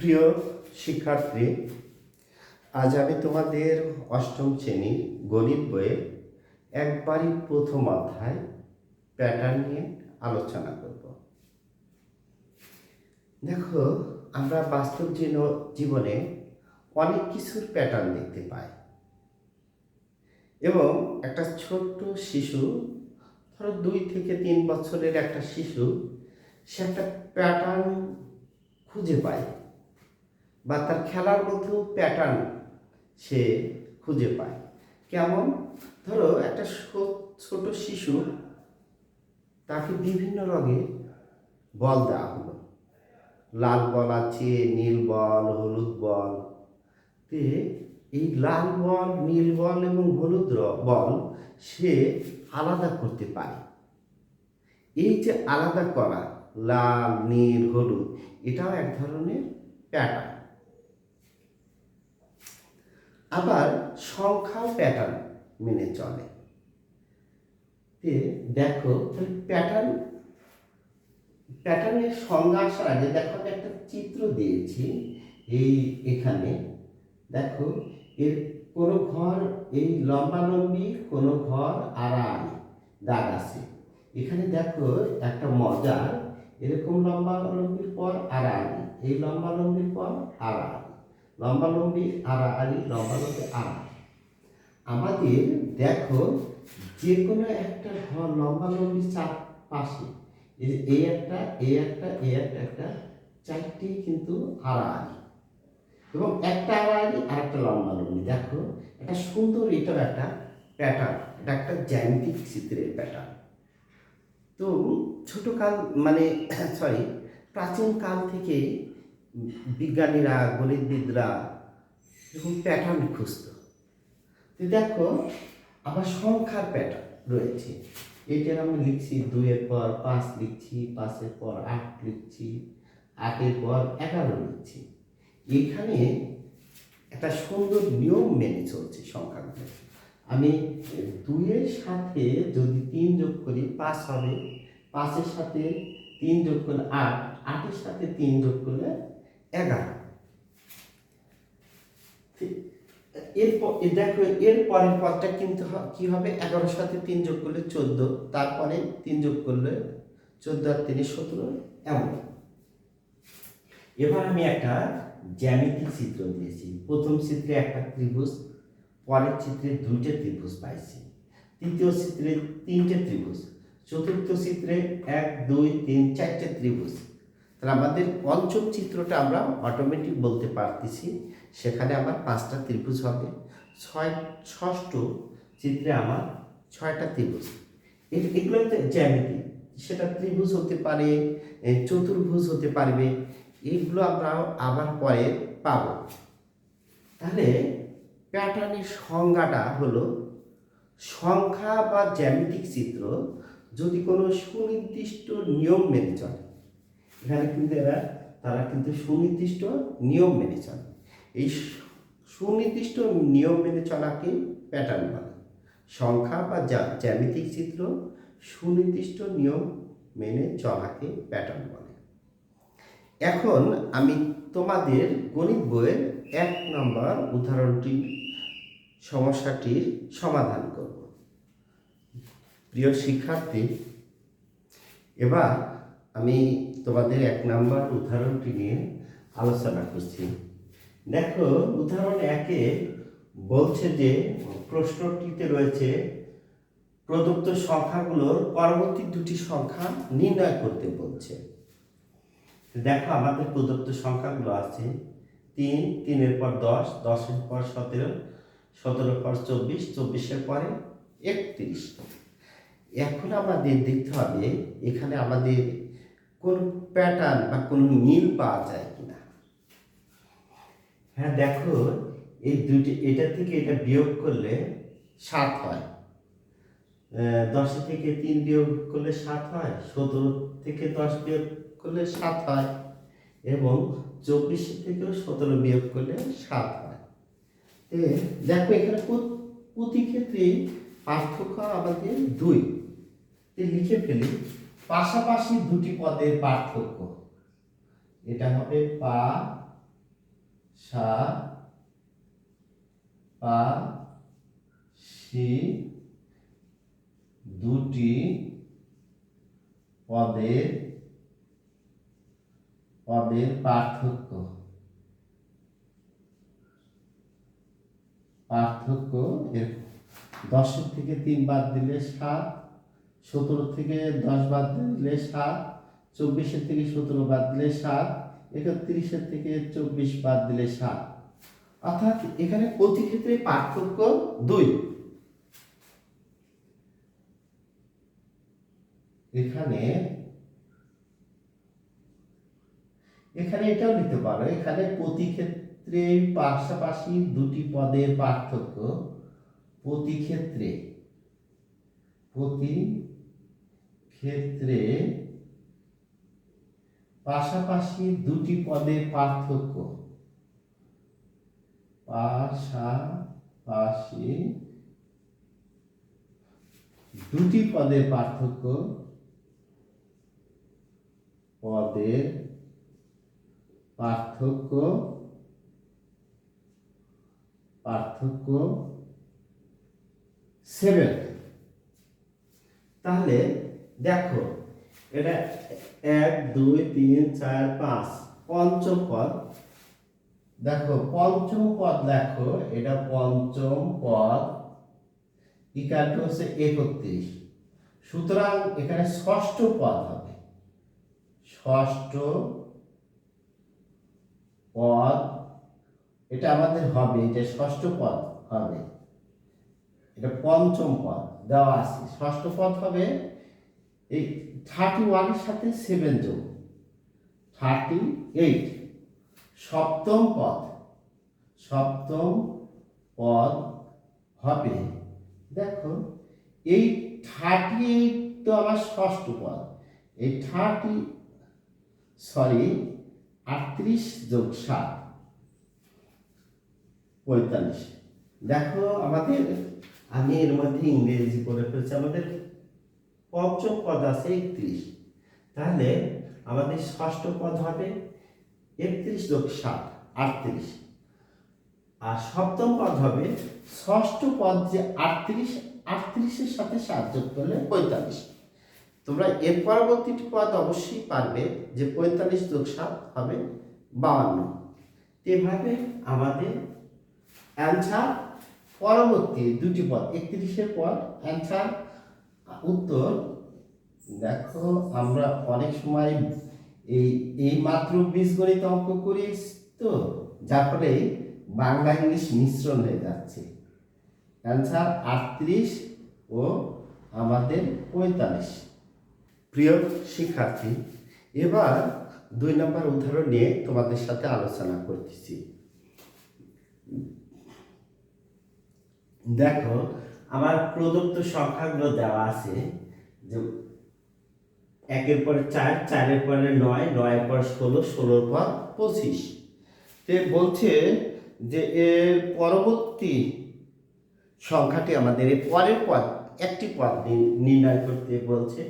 প্রিয় শিক্ষার্থী, আজ আমি তোমাদের অষ্টম শ্রেণির গণিত বইয়ে একবারই প্রথম অধ্যায় প্যাটার্ন নিয়ে আলোচনা করব। দেখো, আমরা বাস্তব জীবনে অনেক কিছুর প্যাটার্ন দেখতে পাই। এবং একটা ছোট্ট শিশু, ধরো দুই থেকে তিন বছরের একটা শিশু, সে একটা প্যাটার্ন খুঁজে পায়। বা তার খেলার মধ্যেও প্যাটার্ন সে খুঁজে পায়। কেমন? ধরো একটা ছোট শিশু, তাকে বিভিন্ন রঙে বল দেওয়া হলো। লাল বল আছে, নীল বল, হলুদ বল। তে এই লাল বল, নীল বল এবং হলুদ বল সে আলাদা করতে পারে। এই যে আলাদা করা, লাল, নীল, হলুদ, এটাও এক ধরনের প্যাটার্ন আবার সংখ্যাও প্যাটার্ন মেনে চলে। দেখো, তাহলে প্যাটার্ন প্যাটার্নের সংজ্ঞা আসার আগে দেখো আমি একটা চিত্র দিয়েছি। এই এখানে দেখো, এর কোনো ঘর এই লম্বালম্বি, কোনো ঘর আড়াআড়ি, দাগ আছে। এখানে দেখো একটা মজার, এরকম লম্বালম্বির পর আড়াআড়ি, এই লম্বালম্বির পর আড়াআড়ি। লম্বালম্বি আড়াআড়ি লম্বালম্বি আড়াআড়ি আমাদের দেখো যে কোনো একটা লম্বালম্বি চার পাশে এই একটা এই একটা এই একটা একটা, চারটি কিন্তু আড়াআড়ি এবং একটা আড়াআড়ি আর একটা লম্বালম্বি। দেখো, একটা সুন্দর এটার একটা প্যাটার্ন এটা একটা জ্যামিতিক চিত্রের প্যাটার্ন তো ছোটকাল মানে সরি প্রাচীনকাল থেকে বিজ্ঞানীরা, গণিতবিদরা এরকম প্যাটার্ন খুঁজত। তো দেখো, আমার সংখ্যার প্যাটার্ন রয়েছে। এটা আমি লিখছি দুইয়ের পর পাঁচ লিখছি, পাঁচের পর আট লিখছি, আটের পর এগারো লিখছি। এখানে একটা সুন্দর নিয়ম মেনে চলছে সংখ্যাগুলো। আমি দুইয়ের সাথে যদি তিন যোগ করি, পাঁচ হবে। পাঁচের সাথে তিন যোগ করলে আট, আটের সাথে তিন যোগ করলে এগারো। এরপর দেখো এর পরের পদটা কিন্তু কি হবে? এগারোর সাথে তিন যোগ করলে চোদ্দ, তারপরে তিন যোগ করলে চোদ্দ আর তিনে সতেরো, এমন। এবার আমি একটা জ্যামিতিক চিত্র দিয়েছি। প্রথম চিত্রে একটা ত্রিভুজ, পরের চিত্রে দুইটা ত্রিভুজ পাইছি। তৃতীয় চিত্রে তিনটে ত্রিভুজ, চতুর্থ চিত্রে এক, দুই, তিন, চারটে ত্রিভুজ। তাহলে আমাদের পঞ্চম চিত্রটা আমরা অটোমেটিক বলতে পারতেছি। সেখানে আমার পাঁচটা ত্রিভুজ হবে। ছয়, ষষ্ঠ চিত্রে আমার ছয়টা ত্রিভুজ। এগুলো হচ্ছে জ্যামিতি। সেটা ত্রিভুজ হতে পারে চতুর্ভুজ হতে পারবে। এইগুলো আমরা আবার পরে পাব। তাহলে প্যাটার্নের সংজ্ঞাটা হলো সংখ্যা বা জ্যামিতিক চিত্র যদি কোনো সুনির্দিষ্ট নিয়ম মেনে চলে এখানে কিন্তু এরা, তারা কিন্তু সুনির্দিষ্ট নিয়ম মেনে চলে। এই সুনির্দিষ্ট নিয়ম মেনে চলাকে প্যাটার্ন বলে। সংখ্যা বা জ্যা- জ্যামিতিক চিত্র সুনির্দিষ্ট নিয়ম মেনে চলাকে প্যাটার্ন বলে। এখন আমি তোমাদের গণিত বইয়ের এক নম্বর উদাহরণটি, সমস্যাটির সমাধান করব। প্রিয় শিক্ষার্থী, এবার আমি তোমাদের এক নম্বর উদাহরণটি নিয়ে আলোচনা করছি। দেখো, উদাহরণ একে বলছে যে, প্রশ্নটিতে রয়েছে, প্রদত্ত সংখ্যাগুলোর পরবর্তী দুটি সংখ্যা নির্ণয় করতে বলছে। দেখো, আমাদের প্রদত্ত সংখ্যাগুলো আছে, তিন, তিনের পর দশ, দশের পর সতেরো, সতেরোর পর চব্বিশ, চব্বিশের পরে একত্রিশ। এখন আমাদের দেখতে হবে, এখানে আমাদের কোন প্যাটার্ন বা কোনো মিল পাওয়া যায় কিনা? হ্যাঁ দেখো, এই দুটি এটা থেকে এটা বিয়োগ করলে সাত হয়। দশ থেকে তিন বিয়োগ করলে সাত হয়, সতেরো থেকে দশ বিয়োগ করলে সাত হয় এবং চব্বিশে থেকেও সতেরো বিয়োগ করলে সাত হয়। দেখো, এখানে প্রত- ক্ষেত্রেই পার্থক্য আমাদের দুই। লিখে ফেলি। পাশাপাশি দুটি পদের পার্থক্য। এটা হবে পা, সা, পা, সি, দুটি পদের পদের পার্থক্য। পার্থক্য এর দশের থেকে তিন বাদ দিলে সাত সতেরো থেকে দশ বাদ দিলে সাত, চব্বিশের থেকে সতেরো বাদ দিলে সাত, একত্রিশের থেকে চব্বিশ বাদ দিলে সাত। অর্থাৎ এখানে প্রতি ক্ষেত্রে পার্থক্য দুই। এখানে এখানে এটাও নিতে পারো, এখানে প্রতি ক্ষেত্রে পাশাপাশি দুটি পদের পার্থক্য। প্রতি ক্ষেত্রে, প্রতি ক্ষেত্রে পাশাপাশি দুটি পদের পার্থক্য। পাশাপাশি দুটি পদের পার্থক্য পদের পার্থক্য পার্থক্য সেভেন তাহলে দেখো, এটা এক, দুই, তিন, চার, পাঁচ, পঞ্চম পদ। দেখো, পঞ্চম পদ দেখো, এটা পঞ্চম পদ। ইকালটি হচ্ছে? একত্রিশ। সুতরাং এখানে ষষ্ঠ পদ হবে। ষষ্ঠ পদ, এটা আমাদের হবে, এটা ষষ্ঠ পদ হবে। এটা পঞ্চম পদ, দেওয়া আছে। ষষ্ঠ পদ হবে এই থার্টি ওয়ানের সাথে সেভেন যোগ। থার্টি এইট সপ্তম পদ। সপ্তম পদ হবে। দেখো, এই থার্টি এইট তো আমার ষষ্ঠ পদ। এই থার্টি সরি আটত্রিশ যোগ সাত। পঁয়তাল্লিশ। দেখো আমাদের, আমি এর মধ্যে ইংরেজি করে ফেলছি। আমাদের পঞ্চম পদ আছে একত্রিশ। তাহলে আমাদের ষষ্ঠ পদ হবে একত্রিশ যোগ সাত, আটত্রিশ। আর সপ্তম পদ হবে ষষ্ঠ পদ যে আটত্রিশ, আটত্রিশের সাথে সাত যোগ করলে পঁয়তাল্লিশ। তোমরা এর পরবর্তীটি পদ অবশ্যই পারবে যে পঁয়তাল্লিশ যোগ সাত হবে বাউান্ন। এভাবে আমাদের অ্যান্সার পরবর্তী দুটি পদ, একত্রিশের পর অ্যান্সার উত্তর, দেখো আমরা অনেক সময় এই এই মাত্র বীজগণিত অঙ্ক করি তো, যার ফলে বাংলা ইংলিশ মিশ্রণ হয়ে যাচ্ছে। অ্যান্সার আটত্রিশ ও আমাদের পঁয়তাল্লিশ। প্রিয় শিক্ষার্থী, এবার দুই নম্বর উদাহরণ নিয়ে তোমাদের সাথে আলোচনা করতেছি। দেখো আমার প্রদত্ত সংখ্যাগুলো দেওয়া আছে যে একের পরে চার, চারের পরে নয়, নয়ের পর ষোলো, ষোলোর পর পঁচিশ। তে বলছে যে এর পরবর্তী সংখ্যাটি আমাদের এর পরের পদ, একটি পদ নির্ণয় করতে বলছে,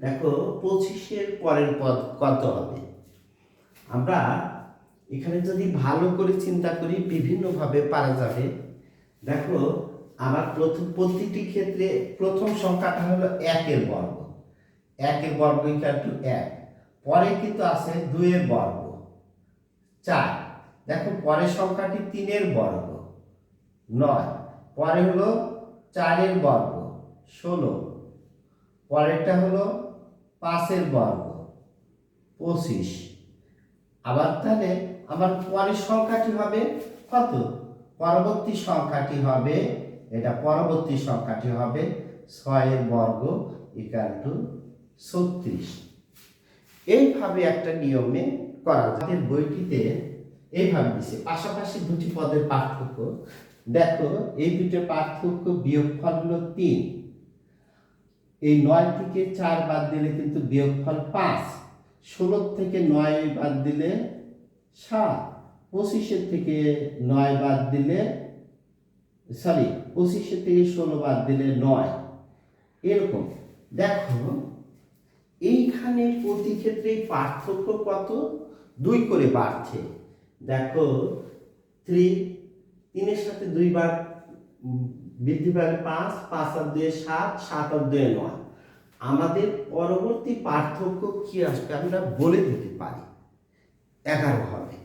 দেখো পঁচিশের পরের পদ কত হবে? আমরা এখানে যদি ভালো করে চিন্তা করি, বিভিন্নভাবে পারা যাবে। দেখো আমার প্রথম প্রতিটি ক্ষেত্রে প্রথম সংখ্যাটা হলো একের বর্গ। একের বর্গ ইকাল টু এক। পরে কিন্তু আছে দুইয়ের বর্গ। চার। দেখো পরের সংখ্যাটি তিনের বর্গ। নয়। পরে হলো চারের বর্গ। ষোলো। পরেরটা হলো পাঁচের বর্গ। পঁচিশ। আবার তাহলে আমার পরের সংখ্যাটি হবে কত? পরবর্তী সংখ্যাটি হবে এটা পরবর্তী সংখ্যাটি হবে ছয়ের বর্গ ইকাল টু ছত্রিশ। এইভাবে একটা নিয়মে করা যায়। বইটিতে এইভাবে দিছে। পাশাপাশি দুটি পদের পার্থক্য। দেখো, এই দুটো পার্থক্য বিয়োগফল হলো তিন। এই নয় থেকে চার বাদ দিলে কিন্তু বিয়োগফল পাঁচ। ষোলো থেকে নয় বাদ দিলে সাত। পঁচিশের থেকে নয় বাদ দিলে সরি পঁচিশের থেকে ষোলো বাদ দিলে নয়। এরকম, দেখো, এইখানে প্রতি ক্ষেত্রে পার্থক্য কত? দুই করে বাড়ছে। দেখো, থ্রি, তিনের সাথে দুইবার বৃদ্ধি পাবে পাঁচ পাঁচ আর দুয়ে সাত সাত আর দুয়ে নয়। আমাদের পরবর্তী পার্থক্য কি আসবে? আমরা বলে দিতে পারি। এগারো হবে।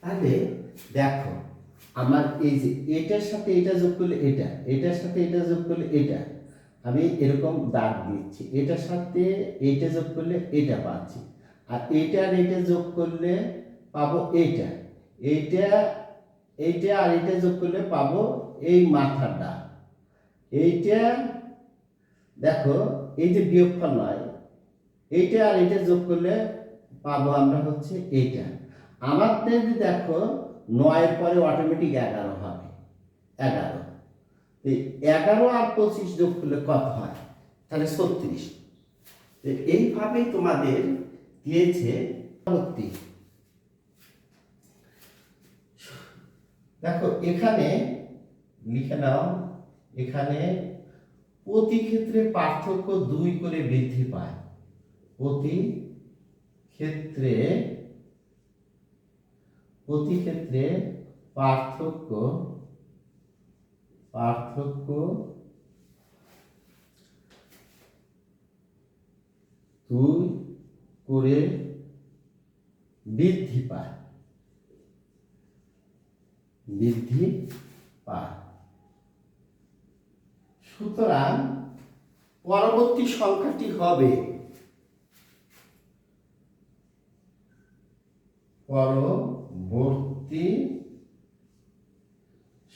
তাহলে, দেখো আমার এই যে এটার সাথে এটা যোগ করলে এটা, এটার সাথে এটা যোগ করলে এটা, আমি এরকম দাগ দিচ্ছি। এটার সাথে এইটা যোগ করলে এটা পাচ্ছি। আর এটা আর এটা যোগ করলে পাবো এইটা। এইটা এইটা আর এটা যোগ করলে পাবো এই মাথাটা এইটা, দেখো, এই যে বিয়োগফল নয়, এইটা আর এটা যোগ করলে পাবো আমরা হচ্ছে এইটা। আমাদের দেখো নয়ের পরে অটোমেটিক এগারো হবে। এগারো। এগারো আর পঁচিশ যোগ করলে কত হয়? তাহলে ছত্রিশ। তো এইভাবেই তোমাদের দিয়েছে দেখো, এখানে লিখে নাও, এখানে প্রতি ক্ষেত্রে পার্থক্য দুই করে বৃদ্ধি পায়। প্রতি ক্ষেত্রে প্রতি ক্ষেত্রে পার্থক্য পার্থক্য দুই করে বৃদ্ধি পায়। বৃদ্ধি পায়। সুতরাং পরবর্তী সংখ্যাটি হবে পরবর্তী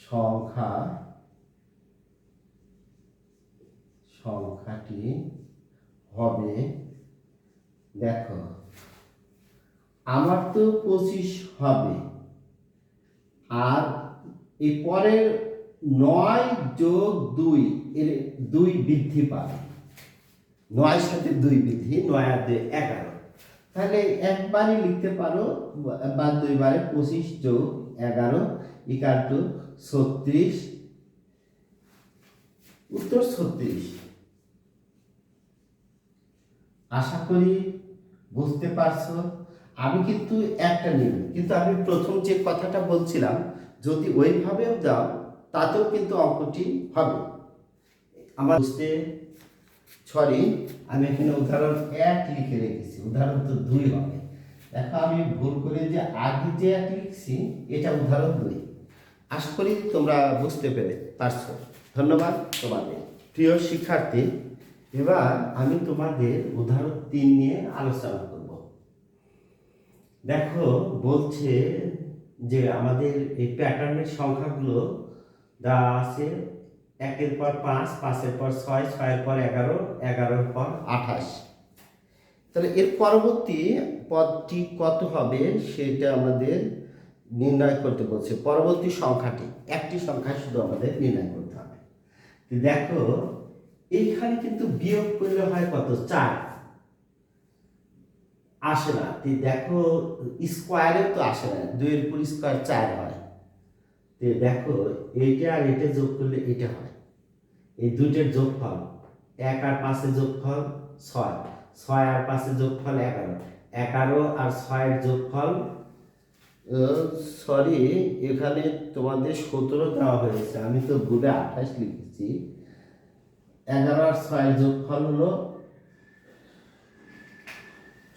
সংখ্যা সংখ্যাটি হবে, দেখো, আমার তো পঁচিশ হবে, আর এই পরের নয় যোগ দুই, এর দুই বৃদ্ধি পাবে। নয়ের সাথে দুই বৃদ্ধি নয় আর এগারো। তাহলে একবারই লিখতে পারো, বা দুইবারে পঁচিশ যোগ এগারো ইকার টু ছত্রিশ। উত্তর ছত্রিশ। আশা করি বুঝতে পারছ। আমি কিন্তু একটা নিব কিন্তু আমি প্রথম যে কথাটা বলছিলাম, যদি ওইভাবেও দাও তাতেও কিন্তু অঙ্কটি হবে। আমার বুঝতে সরি, আমি এখানে উদাহরণ এক লিখে রেখেছি। উদাহরণ তো দুই হবে। দেখো, আমি ভুল করে যে আগে যে এক লিখছি, এটা উদাহরণ দুই। আশা করি তোমরা বুঝতে পেরে পারছ। ধন্যবাদ তোমাদের। প্রিয় শিক্ষার্থী, এবার আমি তোমাদের উদাহরণ তিন নিয়ে আলোচনা করব। দেখো, বলছে যে আমাদের এই প্যাটার্নের সংখ্যাগুলো দেওয়া আছে একের পর পাঁচ, পাঁচের পর ছয়, ছয়ের পর এগারো, এগারোর পর আঠাশ। তাহলে এর পরবর্তী পদটি কত হবে সেটা আমাদের নির্ণয় করতে বলছে। পরবর্তী সংখ্যাটি, একটি সংখ্যা শুধু আমাদের নির্ণয় করতে হবে। তো দেখো, এইখানে কিন্তু বিয়োগ করলে হয় কত? চার। আসে না। তো দেখো স্কোয়ারে তো আসে না। দুইয়ের উপর স্কোয়ার চার হয়। তো দেখো, এইটা আর এটা যোগ করলে এটা হয়। এই দুইটার যোগফল এক আর পাঁচের যোগফল ছয়। ছয় আর পাঁচের যোগফল এগারো। এগারো আর ছয়ের যোগফল সরি, এখানে তোমাদের সতেরো দেওয়া হয়েছে। আমি তো ভুলে আঠাশ লিখেছি। এগারো আর ছয়ের যোগফল হলো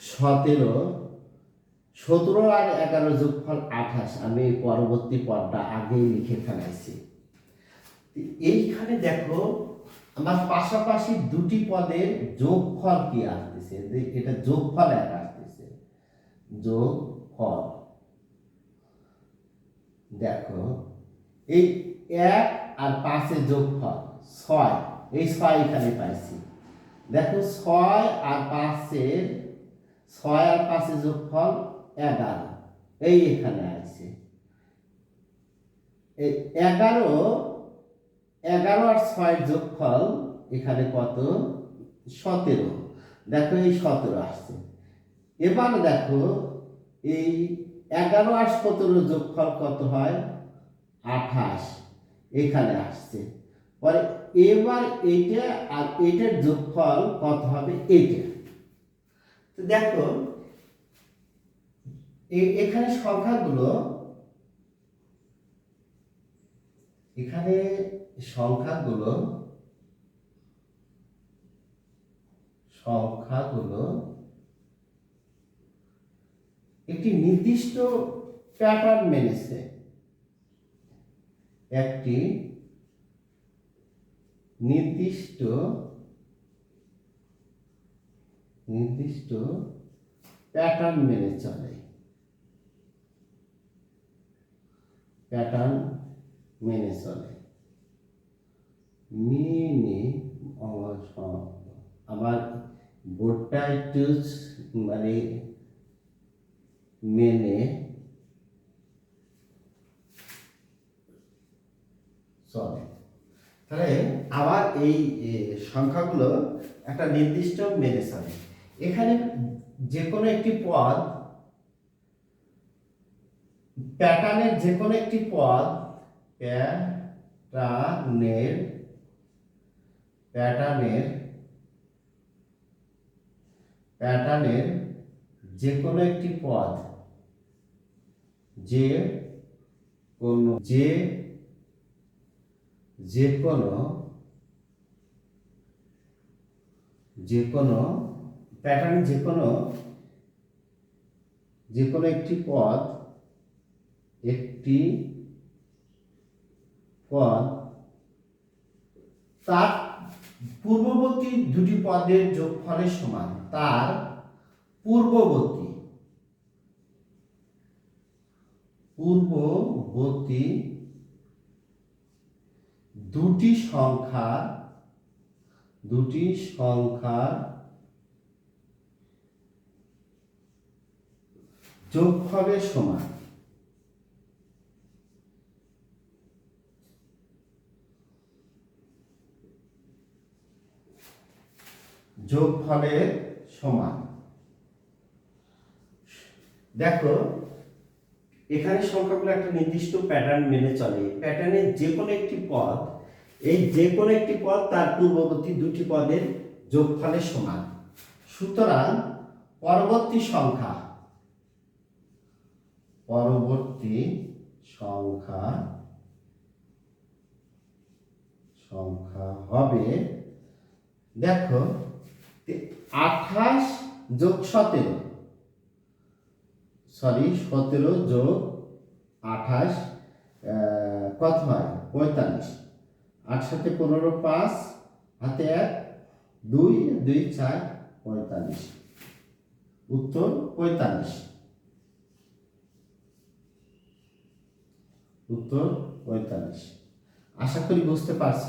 সতেরো। সতেরো আর এগারো যোগফল আঠাশ। আমি পরবর্তী পদটা আগেই লিখে ফেলাইছি। এইখানে দেখো, আমার পাশাপাশি দুটি পদের যোগফল কি আসতেছে? যে এটা যোগফল এক আসতেছে। যোগফল। দেখো, এই এক আর পাঁচের যোগফল ছয়। এই ছয় এখানে পাইছি। দেখো, ছয় আর পাঁচের ছয় আর পাঁচের যোগফল এগারো। এই এখানে আছে এই এগারো এগারো আর ছয়ের যোগফল এখানে কত? সতেরো। দেখো এই সতেরো আসছে। এবার দেখো এই এগারো আর সতেরো যোগফল কত হয়? আঠাশ। এখানে আসছে। পরে এবার এইটা আর এটার যোগফল কত হবে? এইটা। তো দেখো এখানে সংখ্যাগুলো এখানে সংখ্যাগুলো সংখ্যাগুলো একটি নির্দিষ্ট প্যাটার্ন মেনেছে। একটি নির্দিষ্ট নির্দিষ্ট প্যাটার্ন মেনে চলে। প্যাটার্ন মেনে চলে। মেনে আমার বোর্ডটা একটু মানে মেনে। চলে তাহলে আবার এই সংখ্যাগুলো একটা নির্দিষ্ট মেনে চলে এখানে যে কোনো একটি পদ প্যাটার্নের যে কোনো একটি পদ প্যাটার্নের প্যাটার্নের প্যাটার্নের যে কোনো একটি পদ, যে কোনো, যে যে কোনো যে কোনো প্যাটার্ন যে কোনো যে কোনো একটি পদ একটি পদ, তার পূর্ববর্তী দুটি পদের যোগফলের সমান তার পূর্ববর্তী। পূর্ববর্তী দুটি সংখ্যা দুটি সংখ্যার যোগফলের সমান। যোগফলের সমান। দেখো, এখানে সংখ্যাগুলো একটা নির্দিষ্ট প্যাটার্ন মেনে চলে। প্যাটার্নের যে কোনো একটি পদ, এই যে কোনো একটি পদ তার পূর্ববর্তী দুটি পদের যোগফলের সমান। সুতরাং পরবর্তী সংখ্যা পরবর্তী সংখ্যা সংখ্যা হবে, দেখো আঠাশ যোগ সতেরো। সরি সতেরো যোগ আঠাশ কত হয়? পঁয়তাল্লিশ। আট সাথে পনেরো, পাঁচ, হাতে এক, দুই দুই, চার, পঁয়তাল্লিশ। উত্তর পঁয়তাল্লিশ। উত্তর পঁয়তাল্লিশ। আশা করি বুঝতে পারছ।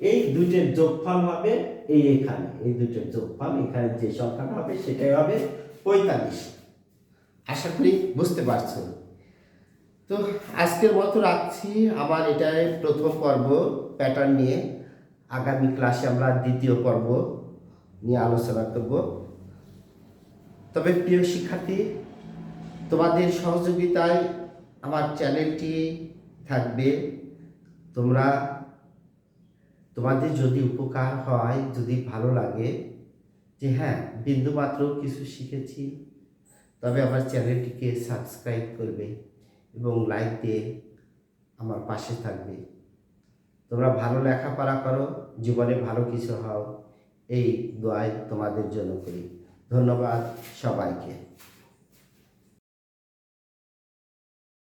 এই দুইটার যোগফল হবে এই এখানে। এই দুইটার যোগফল, এখানে যে সংখ্যাটা হবে সেটাই হবে পঁয়তাল্লিশ। আশা করি বুঝতে পারছ। তো আজকের মতো রাখছি। আমার এটাই প্রথম পর্ব প্যাটার্ন নিয়ে। আগামী ক্লাসে আমরা দ্বিতীয় পর্ব নিয়ে আলোচনা করব। তবে প্রিয় শিক্ষার্থী, তোমাদের সহযোগিতায় আমার চ্যানেলটি থাকবে। তোমরা তোমাদের যদি উপকার হয়, যদি ভালো লাগে, যে হ্যাঁ বিন্দুমাত্র কিছু শিখেছি, তবে আমার চ্যানেলটিকে সাবস্ক্রাইব করবে এবং লাইক দিয়ে আমার পাশে থাকবে। তোমরা ভালো লেখাপড়া করো, জীবনে ভালো কিছু হও, এই দোয়াই তোমাদের জন্য করি। ধন্যবাদ সবাইকে।